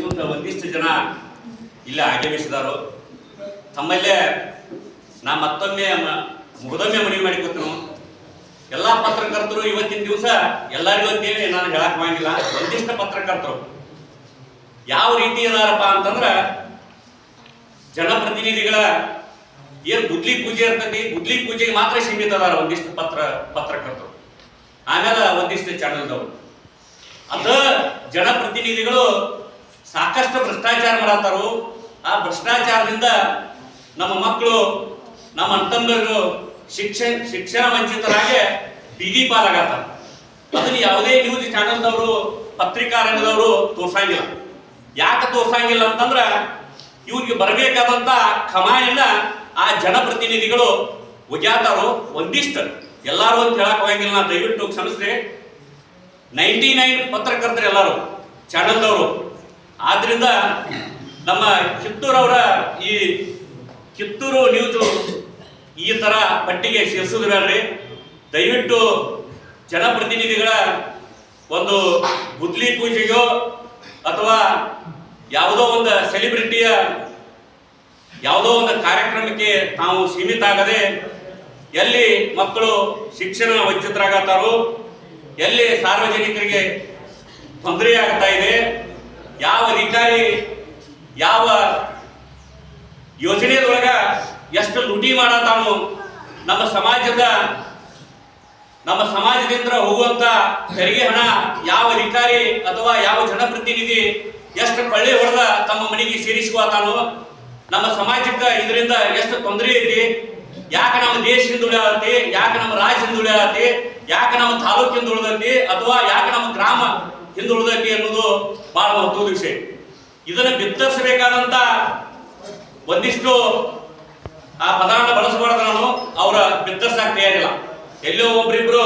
ದಿವಸ ಒಂದಿಷ್ಟು ಜನ ಇಲ್ಲ ಆಗಮಿಸಿದಾರು ತಮ್ಮಲ್ಲೇ ನಾ ಮತ್ತೊಮ್ಮೆ ಮುಗದೊಮ್ಮೆ ಮನವಿ ಮಾಡಿಕೊತನು ಎಲ್ಲಾ ಪತ್ರಕರ್ತರು ಇವತ್ತಿನ ದಿವಸ ಎಲ್ಲರಿಗೂ ಅಂತೇಳಿ ನಾನು ಹೇಳಕ್ ಹೋಗಿಲ್ಲ. ಒಂದಿಷ್ಟು ಪತ್ರಕರ್ತರು. ಯಾವ ರೀತಿ ಅದಾರಪ್ಪ ಅಂತಂದ್ರ ಜನಪ್ರತಿನಿಧಿಗಳ ಏನ್ ಗುದ್ಲಿ ಪೂಜೆ ಇರ್ತೈತಿ, ಗುದ್ಲಿ ಪೂಜೆಗೆ ಮಾತ್ರ ಸೀಮಿತ ಅದಾರ ಒಂದಿಷ್ಟು ಪತ್ರ, ಪತ್ರಕರ್ತರು. ಆಮೇಲೆ ಒಂದಿಷ್ಟು ಚಾನಲ್ದವರು ಅದ ಜನಪ್ರತಿನಿಧಿಗಳು ಸಾಕಷ್ಟು ಭ್ರಷ್ಟಾಚಾರ ಮಾಡತ್ತಾರು ಆ ಭ್ರಷ್ಟಾಚಾರದಿಂದ ನಮ್ಮ ಮಕ್ಕಳು, ನಮ್ಮ ಅಣ್ತಂಬರು ಶಿಕ್ಷಣ ಶಿಕ್ಷಣ ವಂಚಿತರಾಗೆ ಬೀದಿ ಪಾಲಾಗತ್ತಾರ. ಅದನ್ನ ಯಾವುದೇ ನ್ಯೂಸ್ ಚಾನಲ್ದವರು ಪತ್ರಿಕಾ ರಂಗದವರು ತೋರ್ಸಂಗಿಲ್ಲ. ಯಾಕೆ ತೋರ್ಸಂಗಿಲ್ಲ ಅಂತಂದ್ರ ಇವ್ರಿಗೆ ಬರಬೇಕಾದಂತ ಕಮಾಯನ್ನ ಆ ಜನಪ್ರತಿನಿಧಿಗಳು ಒಗ್ಯಾತಾರು ಒಂದಿಷ್ಟು ಎಲ್ಲಾರು ಅಂತ ಹೇಳಕ್ ಹೋಗಂಗಿಲ್ಲ, ದಯವಿಟ್ಟು ಕ್ಷಮಿಸ್ರಿ. ನೈಂಟಿ ನೈನ್ ಪತ್ರಕರ್ತರು ಎಲ್ಲರೂ ಚಾನಲ್ದವರು ಆದ್ರಿಂದ ನಮ್ಮ ಕಿತ್ತೂರವರ ಈ ಕಿತ್ತೂರು ನ್ಯೂಸು ಈ ತರ ಪಟ್ಟಿಗೆ ಸೇರಿಸೋದು ಬೇಡ್ರಿ ದಯವಿಟ್ಟು ಜನಪ್ರತಿನಿಧಿಗಳ ಒಂದು ಗುದ್ಲಿ ಪೂಜೆಗೋ ಅಥವಾ ಯಾವುದೋ ಒಂದು ಸೆಲೆಬ್ರಿಟಿಯ ಯಾವುದೋ ಒಂದು ಕಾರ್ಯಕ್ರಮಕ್ಕೆ ತಾವು ಸೀಮಿತ ಆಗದೆ ಎಲ್ಲಿ ಮಕ್ಕಳು ಶಿಕ್ಷಣ ವಂಚಿತರಾಗತ್ತಾರೋ ಎಲ್ಲಿ ಸಾರ್ವಜನಿಕರಿಗೆ ತೊಂದರೆ ಆಗ್ತಾ ಇದೆ ಯಾವ ಅಧಿಕಾರಿ, ಯಾವ ಯೋಜನೆಯೊಳಗ ಎಷ್ಟು ಲೂಟಿ ಮಾಡತಾನು ನಮ್ಮ ಸಮಾಜದ, ನಮ್ಮ ಸಮಾಜದಿಂದ ಹೋಗುವಂತ ತೆರಿಗೆ ಹಣ ಯಾವ ಅಧಿಕಾರಿ ಅಥವಾ ಯಾವ ಜನಪ್ರತಿನಿಧಿ ಎಷ್ಟು ಪಳ್ಳಿ ಹೊಡೆದ ತಮ್ಮ ಮನೆಗೆ ಸೇರಿಸುವತಾನು ನಮ್ಮ ಸಮಾಜಕ್ಕೆ ಇದರಿಂದ ಎಷ್ಟು ತೊಂದರೆ ಐತಿ? ಯಾಕೆ ನಮ್ಮ ದೇಶ ಹಿಂದುಳಿಯತಿ ಯಾಕೆ ನಮ್ಮ ರಾಜ್ಯ ಹಿಂದುಳಿಯತಿ ಯಾಕೆ ನಮ್ಮ ತಾಲೂಕು ಹಿಂದುಳಿದೈತಿ ಅಥವಾ ಯಾಕೆ ನಮ್ಮ ಗ್ರಾಮ ಹಿಂದುಳಿದೈತಿ ಅನ್ನೋದು ಬಹಳ ಮಹತ್ವದ ವಿಷಯ. ಇದನ್ನು ಬಿತ್ತರಿಸಬೇಕಾದಂತ ಒಂದಿಷ್ಟು, ಆ ಪದಾರ್ಥ ಬಳಸಬಾರ್ದು ನಾನು, ಅವರ ಬಿತ್ತರ್ಸಕ್ಕೆ ತಯಾರಿಲ್ಲ. ಎಲ್ಲೋ ಒಬ್ರಿಬ್ರು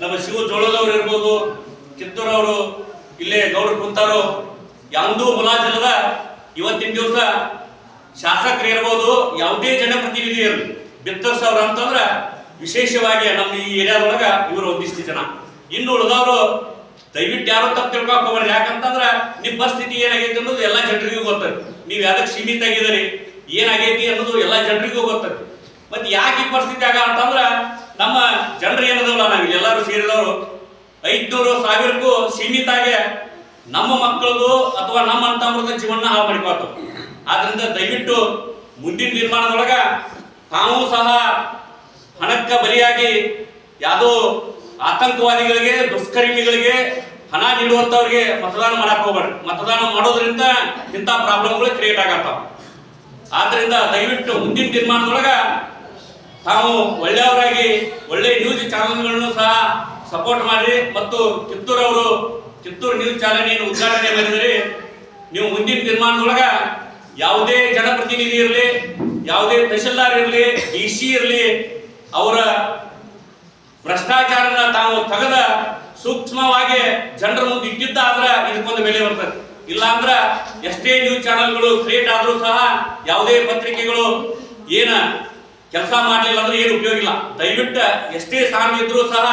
ನಮ್ಮ ಶಿವ ಜೋಳದವ್ರು ಇರ್ಬೋದು, ಕಿತ್ತೂರವರು, ಇಲ್ಲೇ ಗೌಡ್ರು ಕುಂತಾರು, ಯಾವುದೂ ಮುಲಾಜಿಲ್ಲದ ಇವತ್ತಿನ ದಿವಸ ಶಾಸಕರು ಇರ್ಬೋದು, ಯಾವುದೇ ಜನಪ್ರತಿನಿಧಿ ಇರಲಿ, ಬಿತ್ತರಿಸೋರು ಅಂತಂದ್ರೆ ವಿಶೇಷವಾಗಿ ನಮ್ಮ ಈ ಏರಿಯಾದೊಳಗೆ ಇವರು ಒಂದಿಷ್ಟು ಜನ. ಇನ್ನು ಉಳಿದವರು ದಯವಿಟ್ಟು ಯಾರು ತಪ್ಪು ತಿಳ್ಕೊಕ್ ಹೋಗ್ರಿ ಯಾಕಂತಂದ್ರ ನಿಮ್ಮ ಪರಿಸ್ಥಿತಿ ಏನಾಗೈತಿ ಅನ್ನೋದು ಎಲ್ಲ ಜನರಿಗೂ ಗೊತ್ತದ. ನೀವು ಯಾವ್ದಕ್ಕೆ ಸೀಮಿತ ಆಗಿದ್ದೀರಿ ಏನಾಗೈತಿ ಅನ್ನೋದು ಎಲ್ಲ ಜನರಿಗೂ ಗೊತ್ತದ. ಮತ್ತೆ ಯಾಕೆ ಈ ಪರಿಸ್ಥಿತಿ ಆಗ ಅಂತಂದ್ರ ನಮ್ಮ ಜನರು ಏನದವಲ್ಲ ನಾವು ಎಲ್ಲರೂ ಸೇರಿದವರು. ಐದ್ನೂರು ಸಾವಿರಕ್ಕೂ ಸೀಮಿತ ಆಗಿ ನಮ್ಮ ಮಕ್ಕಳದು ಅಥವಾ ನಮ್ಮ ಅಂತಮ್ರದ ಜೀವನ ಹಾಳು ಮಾಡಿಕೊಳ್ತಾವ ಆದ್ರಿಂದ ದಯವಿಟ್ಟು ಮುಂದಿನ ನಿರ್ಮಾಣದೊಳಗ ತಾವು ಸಹ ಹಣಕ್ಕ ಬಲಿಯಾಗಿ ಯಾವುದೋ ಆತಂಕವಾದಿಗಳಿಗೆ, ದುಷ್ಕರ್ಮಿಗಳಿಗೆ ಹಣ ನೀಡುವಂತವ್ರಿಗೆ ಮತದಾನ ಮಾಡಕ್ ಹೋಗ್ಬೇಡ ಮತದಾನ ಮಾಡೋದ್ರಿಂದ ಇಂಥ ಪ್ರಾಬ್ಲಮ್ಗಳು ಕ್ರಿಯೇಟ್ ಆಗತ್ತಾವ. ಆದ್ರಿಂದ ದಯವಿಟ್ಟು ಮುಂದಿನ ತೀರ್ಮಾನದೊಳಗ ತಾವು ಒಳ್ಳೆಯವರಾಗಿ, ಒಳ್ಳೆ ನ್ಯೂಸ್ ಚಾನಲ್ಗಳನ್ನು ಸಹ ಸಪೋರ್ಟ್ ಮಾಡಿ ಮತ್ತು ಕಿತ್ತೂರವರು ಕಿತ್ತೂರು ನ್ಯೂಸ್ ಚಾನಲ್ ಉದ್ಘಾಟನೆ ಮಾಡಿದ್ರಿ. ನೀವು ಮುಂದಿನ ತೀರ್ಮಾನದೊಳಗ ಯಾವುದೇ ಜನಪ್ರತಿನಿಧಿ ಇರಲಿ, ಯಾವುದೇ ತಹಶೀಲ್ದಾರ್ ಇರಲಿ ಡಿ ಸಿ ಇರಲಿ, ಅವರ ಭ್ರಷ್ಟಾಚಾರನ ತಾವು ತಗದ ಸೂಕ್ಷ್ಮವಾಗಿ ಜನರ ಮುಂದೆ ಇಟ್ಟಿದ್ದಾದ್ರ ಇದಕ್ಕೊಂದು ಬೆಲೆ ಬರ್ತದೆ. ಇಲ್ಲಾಂದ್ರ ಎಷ್ಟೇ ನ್ಯೂಸ್ ಚಾನೆಲ್ಗಳು ಕ್ರಿಯೇಟ್ ಆದರೂ ಸಹ ಯಾವುದೇ ಪತ್ರಿಕೆಗಳು ಏನ ಕೆಲಸ ಮಾಡಲಿಲ್ಲ ಅಂದ್ರೆ ಏನು ಉಪಯೋಗ ಇಲ್ಲ. ದಯವಿಟ್ಟು ಎಷ್ಟೇ ಸ್ಥಾನ ಇದ್ರೂ ಸಹ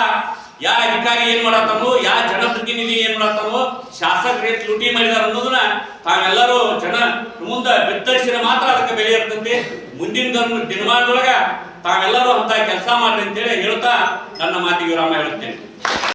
ಯಾ ಅಧಿಕಾರಿ ಏನ್ ಮಾಡತ್ತಾನೋ ಯಾ ಜನಪ್ರತಿನಿಧಿ ಏನ್ ಮಾಡತ್ತಾನೋ, ಶಾಸಕರು ಎಷ್ಟು ಲೂಟಿ ಮಾಡಿದಾರ ಅನ್ನೋದನ್ನ ತಾವೆಲ್ಲರೂ ಜನ ಮುಂದೆ ಬಿತ್ತರಿಸಿದ ಮಾತ್ರ ಅದಕ್ಕೆ ಬೆಲೆ ಇರ್ತಂತೆ ಮುಂದಿನ ದಿನ- ದಿನಮಾನದೊಳಗ ತಾವೆಲ್ಲರೂ ಅಂತ ಕೆಲಸ ಮಾಡ್ರಿ ಅಂತೇಳಿ ಹೇಳ್ತಾ ನನ್ನ ಮಾತಿಗೆ ವಿರಾಮ ಹೇಳುತ್ತೇನೆ.